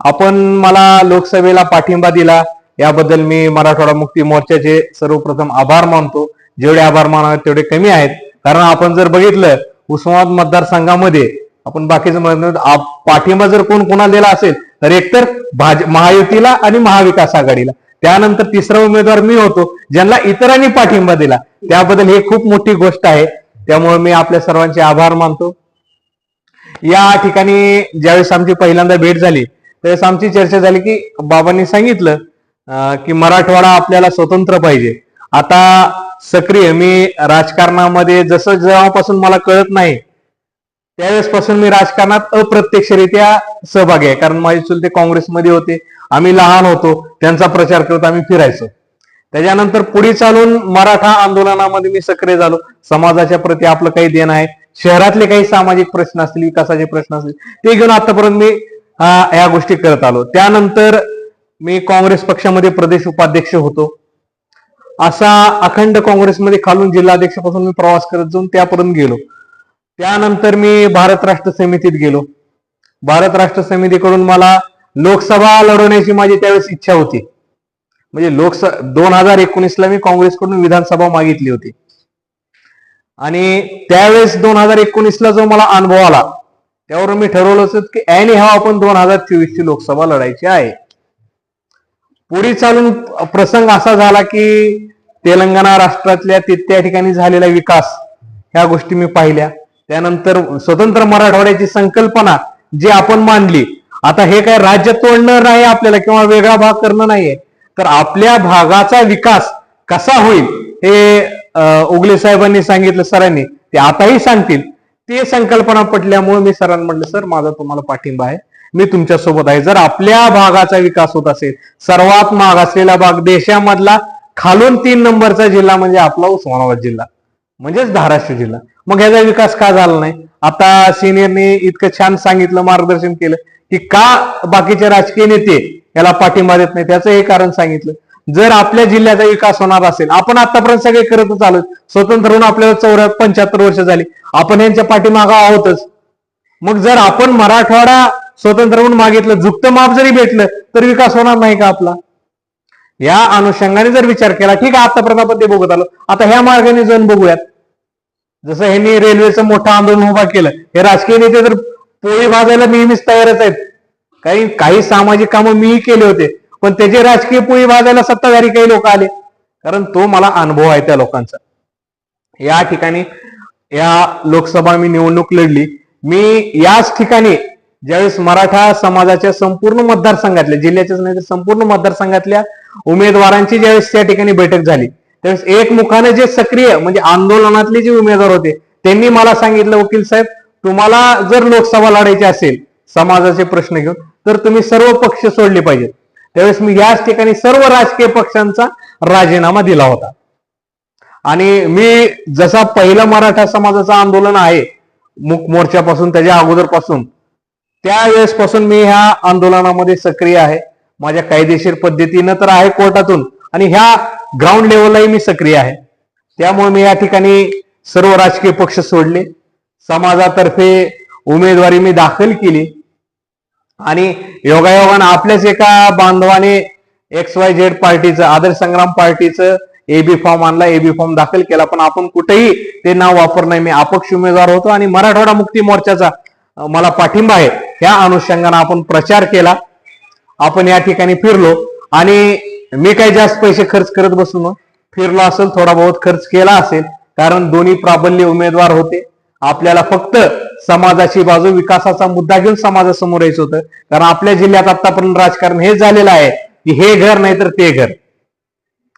आपण मला लोकसभेला पाठिंबा दिला. याबद्दल मी मराठवाडा मुक्ती मोर्चाचे सर्वप्रथम आभार मानतो. जेवढे आभार मानावे तेवढे कमी आहेत. कारण आपण जर बघितलं उस्मानाबाद मतदारसंघामध्ये आपण बाकीचं पाठिंबा जर कोण कोणाला दिला असेल तर एकतर भाज महायुतीला आणि महाविकास आघाडीला. त्यानंतर तिसरा उमेदवार मी होतो ज्यांना इतरांनी पाठिंबा दिला. त्याबद्दल ही खूप मोठी गोष्ट आहे. त्यामुळे मी आपल्या सर्वांचे आभार मानतो. या ठिकाणी ज्यावेळेस आमची पहिल्यांदा भेट झाली त्यावेळेस आमची चर्चा झाली की बाबांनी सांगितलं की मराठवाडा आपल्याला स्वतंत्र पाहिजे. आता सक्रिय मी राजकारणामध्ये जसं जेव्हापासून मला कळत नाही त्यावेळेस पासून मी राजकारणात अप्रत्यक्षरित्या सहभागी आहे. कारण माझे चुलते काँग्रेसमध्ये होते. आम्ही लहान होतो. त्यांचा प्रचार करत आम्ही फिरायचो. त्याच्यानंतर पुढे चालून मराठा आंदोलनामध्ये मी सक्रिय झालो. समाजाच्या प्रती आपलं काही देणं आहे. शहरातले काही सामाजिक प्रश्न असतील विकासाचे प्रश्न असतील ते घेऊन आतापर्यंत मी हा या गोष्टी करत आलो. त्यानंतर मी काँग्रेस पक्षामध्ये प्रदेश उपाध्यक्ष होतो. असा अखंड काँग्रेसमध्ये खालून जिल्हाध्यक्षपासून मी प्रवास करत जाऊन त्यापर्यंत गेलो. त्यानंतर मी भारत राष्ट्र समितीत गेलो. भारत राष्ट्र समितीकडून मला लोकसभा लढवण्याची माझी त्यावेळेस इच्छा होती. म्हणजे लोकसभा दोन हजार एकोणीसला मी काँग्रेसकडून विधानसभा मागितली होती. आणि त्यावेळेस दोन हजार एकोणीसला जो मला अनुभव आला त्यावरून मी ठरवलं असत की ऐन हा आपण दोन हजार चोवीस ची लोकसभा लढायची आहे. पुढे चालून प्रसंग असा झाला की तेलंगणा राष्ट्रातल्या ते त्या ठिकाणी झालेला विकास ह्या गोष्टी मी पाहिल्या. त्यानंतर स्वतंत्र मराठवाड्याची संकल्पना जी आपण मांडली. आता हे काय राज्य तोडणं नाही आपल्याला किंवा वेगळा भाग करणं नाहीये. तर आपल्या भागाचा विकास कसा होईल हे उगले साहेबांनी सांगितलं सरांनी. ते आताही सांगतील. ते संकल्पना पटल्यामुळे मी सरांना म्हटलं सर माझा तुम्हाला पाठिंबा आहे. मी तुमच्यासोबत आहे. जर आपल्या भागाचा विकास होत असेल सर्वात मागासलेला भाग देशामधला खालून तीन नंबरचा जिल्हा म्हणजे आपला उस्मानाबाद जिल्हा. म्हणजेच धाराशिव जिल्हा. मग ह्याचा विकास का झाला नाही? आता सिनियरने इतकं छान सांगितलं मार्गदर्शन केलं की का बाकीचे राजकीय नेते याला पाठिंबा देत नाही? त्याचं हे कारण सांगितलं. जर आपल्या जिल्ह्याचा विकास होणार असेल आपण आतापर्यंत सगळे करतच आलो स्वतंत्र होऊन आपल्याला चौऱ्या पंच्याहत्तर वर्ष झाली. आपण यांच्या पाठीमागा आहोतच. मग जर आपण मराठवाडा स्वतंत्र होऊन मागितलं जुक्त माप जरी भेटलं तर विकास होणार नाही का आपला? या अनुषंगाने जर विचार केला ठीक आहे आतापर्यंत आपण ते बघत आलो. आता ह्या मार्गाने जाऊन बघूयात. जसं ह्यांनी रेल्वेचं मोठं आंदोलन उभा केलं हे राजकीय नेते तर पोळी भाजायला नेहमीच तयारच आहेत. काही काही सामाजिक कामं मीही केले होते. पण त्याचे राजकीय पोळी भाजायला सत्ताधारी काही लोक आले. कारण तो मला अनुभव आहे त्या लोकांचा. या ठिकाणी या लोकसभा मी निवडणूक लढली. मी याच ठिकाणी ज्यावेळेस मराठा समाजाच्या संपूर्ण मतदारसंघातल्या जिल्ह्याच्याच नाही तर संपूर्ण मतदारसंघातल्या उमेदवारांची ज्यावेळेस त्या ठिकाणी बैठक झाली त्यावेळेस एक मुखाने जे सक्रिय म्हणजे आंदोलनातले जे उमेदवार होते त्यांनी मला सांगितलं वकील साहेब तुम्हाला जर लोकसभा लढायची असेल समाजाचे प्रश्न घेऊन तर तुम्ही सर्व पक्ष सोडले पाहिजेत. त्यावेळेस मी याच ठिकाणी सर्व राजकीय पक्षांचा राजीनामा दिला होता. आणि मी जसा पहिला मराठा समाजाचं आंदोलन आहे मुक मोर्चापासून त्याच्या अगोदरपासून त्यावेळेसपासून मी ह्या आंदोलनामध्ये सक्रिय आहे. माझ्या कायदेशीर पद्धतीनं तर आहे कोर्टातून आणि ह्या ग्राउंड लेवललाही मी सक्रिय आहे. त्यामुळे मी या ठिकाणी सर्व राजकीय पक्ष सोडले. समाजातर्फे उमेदवारी मी दाखल केली. आणि योगायोगानं आपल्याच एका बांधवाने एक्स वाय झेड पार्टीचं आदर्श संग्राम पार्टीचं एबी फॉर्म आणला एबी फॉर्म दाखल केला. पण आपण कुठेही ते नाव वापर नाही. मी अपक्ष उमेदवार होतो आणि मराठवाडा मुक्ती मोर्चाचा मला पाठिंबा आहे. ह्या अनुषंगानं आपण प्रचार केला. आपण या ठिकाणी फिरलो. आणि मी काही जास्त पैसे खर्च करत बसून फिरलो असेल थोडा बहुत खर्च केला असेल. कारण दोन्ही प्राबल्य उमेदवार होते. आपल्याला फक्त समाजाची बाजू विकासाचा मुद्दा घेऊन समाजासमोर यायचं होतं. कारण आपल्या जिल्ह्यात आतापर्यंत राजकारण हे झालेलं आहे की हे घर नाही तर ते घर.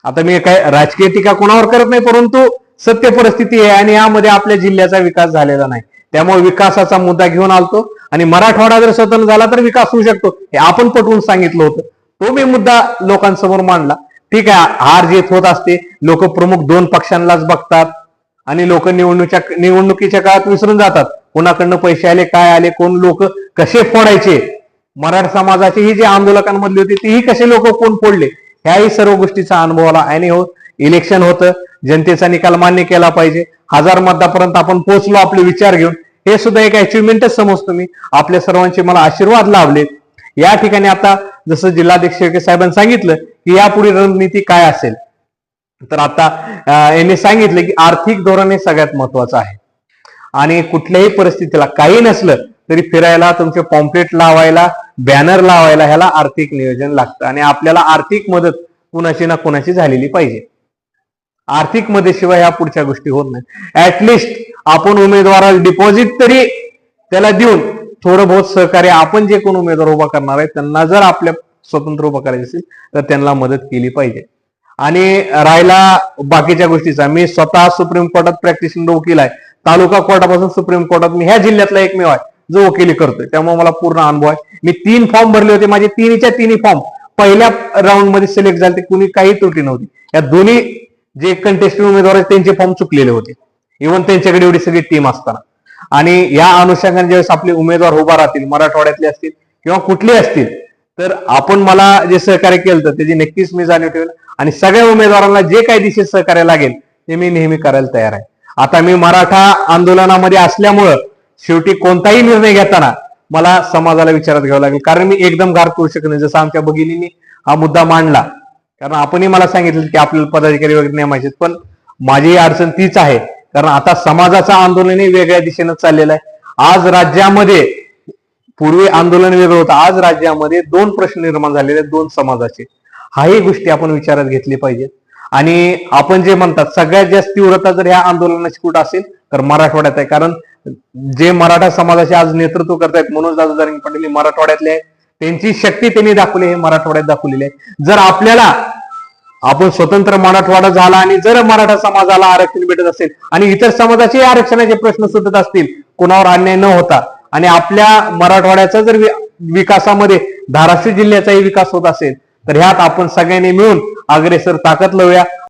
आता मी काय राजकीय टीका कोणावर करत नाही परंतु सत्य परिस्थिती आहे आणि यामध्ये आपल्या जिल्ह्याचा विकास झालेला नाही. त्यामुळे विकासाचा मुद्दा घेऊन आलतो आणि मराठवाडा जर स्वतंत्र झाला तर विकास होऊ शकतो हे आपण पटवून सांगितलं होतं. तो मी मुद्दा लोकांसमोर मांडला. ठीक आहे हार जीत होत असते. लोक प्रमुख दोन पक्षांनाच बघतात. आणि लोक निवडणुकीच्या निवडणुकीच्या काळात विसरून जातात. कोणाकडनं पैसे आले काय आले कोण लोक कसे फोडायचे? मराठा समाजाची ही जी आंदोलकांमधली होती तीही कसे लोक कोण फोडले? ह्याही सर्व गोष्टीचा अनुभव आला. आणि हो इलेक्शन होतं जनतेचा निकाल मान्य केला पाहिजे. हजार मतापर्यंत आपण पोहोचलो आपले विचार घेऊन. हे सुद्धा एक अचिव्हमेंटच समजतो मी. आपल्या सर्वांचे मला आशीर्वाद लाभले. या ठिकाणी आता जसं जिल्हाध्यक्ष साहेबांनी सांगितलं की यापुढे रणनीती काय असेल? तर आता यांनी सांगितलं की आर्थिक धोरण हे सगळ्यात महत्वाचं आहे. आणि कुठल्याही परिस्थितीला काही नसलं तरी फिरायला तुमचे पॉम्पलेट लावायला बॅनर लावायला ह्याला आर्थिक नियोजन लागतं. आणि आपल्याला आर्थिक मदत कुणाची ना कुणाची झालेली पाहिजे. आर्थिक मदतीशिवाय ह्या पुढच्या गोष्टी होत नाही ऍटलिस्ट आपण उमेदवाराला डिपॉझिट तरी त्याला देऊन थोडं बहुत सहकार्य आपण जे कोण उमेदवार उभा करणार आहे त्यांना जर आपल्या स्वतंत्र उभा करायचे असेल तर त्यांना मदत केली पाहिजे. आणि राहिला बाकीच्या गोष्टीचा. मी स्वतः सुप्रीम कोर्टात प्रॅक्टिसिंग वकील आहे. तालुका कोर्टापासून सुप्रीम कोर्टात मी ह्या जिल्ह्यातला एकमेव आहे जो वकिली करतोय. त्यामुळे मला पूर्ण अनुभव आहे. मी तीन फॉर्म भरले होते. माझे तिन्हीच्या तिन्ही फॉर्म पहिल्या राऊंडमध्ये सिलेक्ट झाले ते कुणी काही त्रुटी नव्हती. या दोन्ही जे कंटेस्टेड उमेदवार आहेत त्यांचे फॉर्म चुकलेले होते. इव्हन त्यांच्याकडे एवढी सगळी टीम असताना. आणि या अनुषंगाने ज्यावेळेस आपले उमेदवार उभा राहतील मराठवाड्यातले असतील किंवा कुठले असतील तर आपण मला जे सहकार्य केलं तर त्याची नक्कीच मी जाणीव ठेवेल. आणि सगळ्या उमेदवारांना जे काही दिशेत सहकार्य लागेल ते मी नेहमी करायला तयार आहे. आता मी मराठा आंदोलनामध्ये असल्यामुळं शेवटी कोणताही निर्णय घेताना मला समाजाला विचारात घ्यावं लागेल. कारण मी एकदम गार करू शकत नाही. जसं आमच्या भगिनींनी हा मुद्दा मांडला. कारण आपणही मला सांगितलं की आपल्याला पदाधिकारी वगैरे नेमायचे पण माझी अडचण तीच आहे. कारण आता समाजाचं आंदोलनही वेगळ्या दिशेनं चाललेलं आहे. आज राज्यामध्ये पूर्वी आंदोलन वेगळं होतं. आज राज्यामध्ये दोन प्रश्न निर्माण झालेले आहेत. दोन समाजाचे. हाही गोष्टी आपण विचारात घेतली पाहिजेत आणि आपण जे म्हणतात सगळ्यात जास्त तीव्रता जर ह्या आंदोलनाची कुठं असेल तर मराठवाड्यात आहे. कारण जे मराठा समाजाचे आज नेतृत्व करतायत मनोज दादा जरांगे पाटील हे मराठवाड्यातले आहेत. त्यांची शक्ती त्यांनी दाखवली हे मराठवाड्यात दाखवलेली आहे. जर आपल्याला आपण स्वतंत्र मराठवाडा झाला आणि जर मराठा समाजाला आरक्षण भेटत असेल आणि इतर समाजाचे आरक्षणाचे प्रश्न सुटत असतील कोणावर अन्याय न होता आणि आपल्या मराठवाड्याचा जर विकासामध्ये धाराशिव जिल्ह्याचाही विकास होत असेल तर ह्यात आपण सगळ्यांनी मिळून अग्रेसर ताकद लावूया.